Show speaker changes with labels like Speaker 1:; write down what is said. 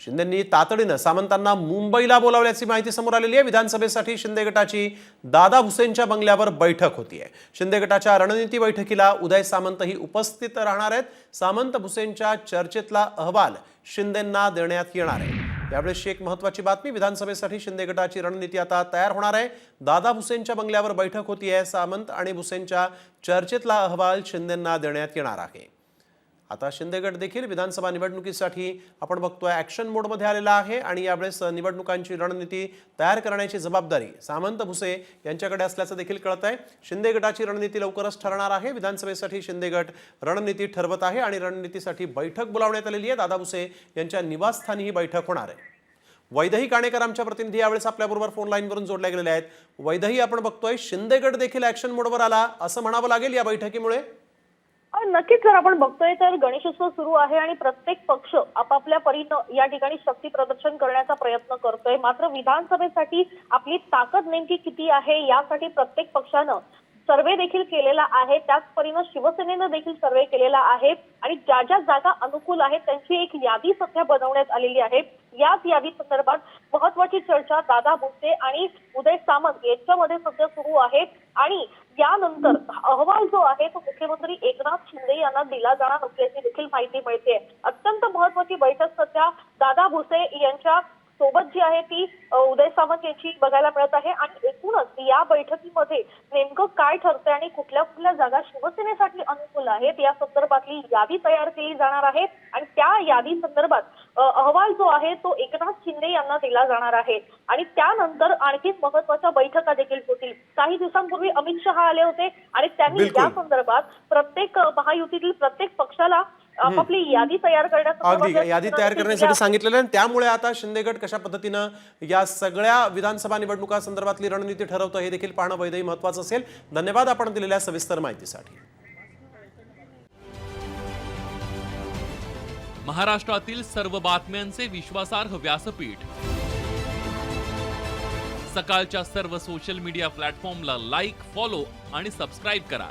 Speaker 1: शिंदेंनी तातडीनं सामंतांना मुंबईला बोलावल्याची माहिती समोर आलेली आहे. विधानसभेसाठी शिंदे गटाची दादा हुसेनच्या बंगल्यावर बैठक होतीये शिंदे गटाच्या रणनीती बैठकीला उदय सामंतही उपस्थित राहणार आहेत. सामंत हुसेनच्या चर्चेतला अहवाल शिंदेंना देण्यात येणार आहे. यावेळेस एक महत्वाची बातमी विधानसभेसाठी शिंदे गटाची रणनीती आता तयार होणार आहे. दादा भुसेनच्या बंगल्यावर बैठक होती आहे. सामंत आणि भुसेनच्या चर्चेतला अहवाल शिंदेंना देण्यात येणार आहे. आता शिंदेगड देखील विधानसभा निवडणुकीसाठी आपण बघतोय ॲक्शन मोडमध्ये आलेला आहे आणि यावेळेस निवडणुकांची रणनीती तयार करण्याची जबाबदारी सामंत भुसे यांच्याकडे असल्याचं देखील कळत आहे. शिंदे गटाची रणनीती लवकरच ठरणार आहे. विधानसभेसाठी शिंदे गट रणनीती ठरवत आहे आणि रणनीतीसाठी बैठक बोलावण्यात आलेली आहे. दादा भुसे यांच्या निवासस्थानी ही बैठक होणार आहे. वैदही काणेकर आमच्या प्रतिनिधी यावेळेस आपल्याबरोबर फोन लाईनवरून जोडल्या गेलेले आहेत. वैदही आपण बघतोय शिंदेगड देखील ॲक्शन मोडवर आला असं म्हणावं लागेल या बैठकीमुळे.
Speaker 2: नक्कीच जर आपण बघतोय तर गणेशोत्सव सुरू आहे आणि प्रत्येक पक्ष आपापल्या परीनं या ठिकाणी शक्ती प्रदर्शन करण्याचा प्रयत्न करतोय. मात्र विधानसभेसाठी आपली ताकद नेमकी किती आहे यासाठी प्रत्येक पक्षानं सर्वे देखील केलेला आहे. त्याच परीनं शिवसेनेनं देखील सर्वे केलेला आहे. आणि ज्या ज्या जागा अनुकूल आहेत त्यांची एक यादी सध्या बनवण्यात आलेली आहे. याच यादी संदर्भात महत्वाची चर्चा दादा भुसे आणि उदय सामंत यांच्यामध्ये सध्या सुरू आहे. आणि यानंतर अहवाल जो आहे तो मुख्यमंत्री एकनाथ शिंदे यांना दिला जाणार असल्याची देखील माहिती मिळते. अत्यंत महत्वाची बैठक सध्या दादा भुसे यांच्या सोबत जी आहे ती उदय सामंत यांची बघायला मिळत आहे. आणि एकूणच या बैठकीमध्ये नेमकं काय ठरतंय आणि कुठल्या कुठल्या जागा शिवसेनेसाठी अनुकूल आहेत या संदर्भातली यादी तयार केली जाणार आहे आणि त्या यादी संदर्भात अहवाल जो आहे तो एकनाथ शिंदे यांना दिला जाणार आहे आणि त्यानंतर आणखी महत्त्वाच्या बैठका देखील होतील काही दिवसांपूर्वी अमित शहा आले होते आणि त्यांनी. या संदर्भात प्रत्येक महायुतीतील प्रत्येक पक्षाला आपापली यादी तयार
Speaker 1: यादी तयार करण्यासाठी. सांगितलेलं आहे. आणि त्यामुळे आता शिंदे गट कशा पद्धतीनं या सगळ्या विधानसभा निवडणुका संदर्भातली रणनीती ठरवतं हे देखील पाहणं वैधही महत्वाचं असेल. धन्यवाद आपण दिलेल्या सविस्तर माहितीसाठी.
Speaker 3: महाराष्ट्रातील सर्व बातम्यांचे विश्वासार्ह व्यासपीठ. सकाळच्या सर्व सोशल मीडिया प्लॅटफॉर्मला लाईक फॉलो आणि सबस्क्राईब करा.